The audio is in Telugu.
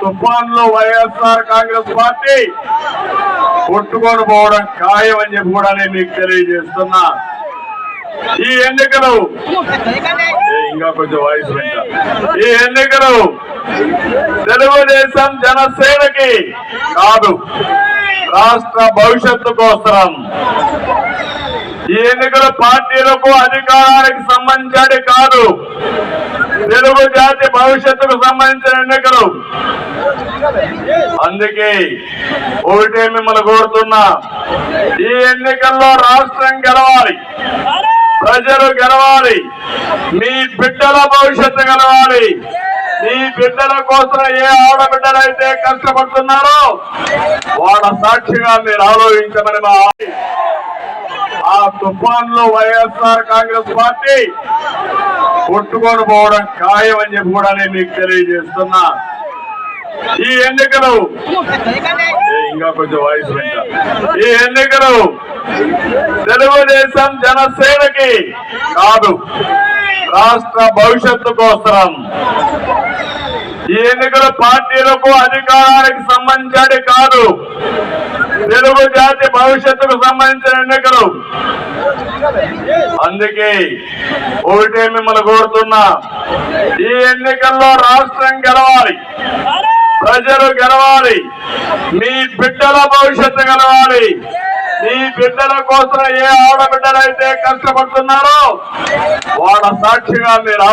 తుఫాన్లో వైఎస్ఆర్ కాంగ్రెస్ పార్టీ కొట్టుకొని పోవడం ఖాయం అని చెప్పి కూడా నేను మీకు తెలియజేస్తున్నా. ఈ ఎన్నికలు ఇంకా కొంచెం వాయిస్ ఈ ఎన్నికలు తెలుగుదేశం జనసేనకి కాదు రాష్ట్ర భవిష్యత్తు కోసరం. ఈ ఎన్నికల పార్టీలకు అధికారానికి సంబంధించి కాదు. తెలుగు జాతి భవిష్యత్తుకు సంబంధించిన ఎన్నికలు. అందుకే ఒకటే మిమ్మల్ని కోరుతున్నా ఈ ఎన్నికల్లో రాష్ట్రం గెలవాలి ప్రజలు గెలవాలి మీ బిడ్డల భవిష్యత్తు గెలవాలి. మీ బిడ్డల కోసం ఏ ఆడబిడ్డలైతే కష్టపడుతున్నారో వాళ్ళ సాక్షిగా మీరు ఆలోచించమని మా ఆ తుఫాన్లో వైఎస్ఆర్ కాంగ్రెస్ పార్టీ కొట్టుకొని పోవడం ఖాయం అని చెప్పి కూడా నేను మీకు తెలియజేస్తున్నా. ఈ ఎన్నికలు ఇంకా కొంచెం వాయిస్ ఈ ఎన్నికలు తెలుగుదేశం జనసేనకి కాదు రాష్ట్ర భవిష్యత్తు కోసం. ఈ ఎన్నికల పార్టీలకు అధికారానికి సంబంధించి కాదు. తెలుగు జాతి భవిష్యత్తుకు సంబంధించిన ఎన్నికలు. అందుకే ఒకటే మిమ్మల్ని కోరుతున్నా ఈ ఎన్నికల్లో రాష్ట్రం గెలవాలి ప్రజలు గెలవాలి మీ బిడ్డల భవిష్యత్తు గెలవాలి. మీ బిడ్డల కోసం ఏ ఆడబిడ్డలైతే కష్టపడుతున్నారో వాళ్ళ సాక్షిగా మీరు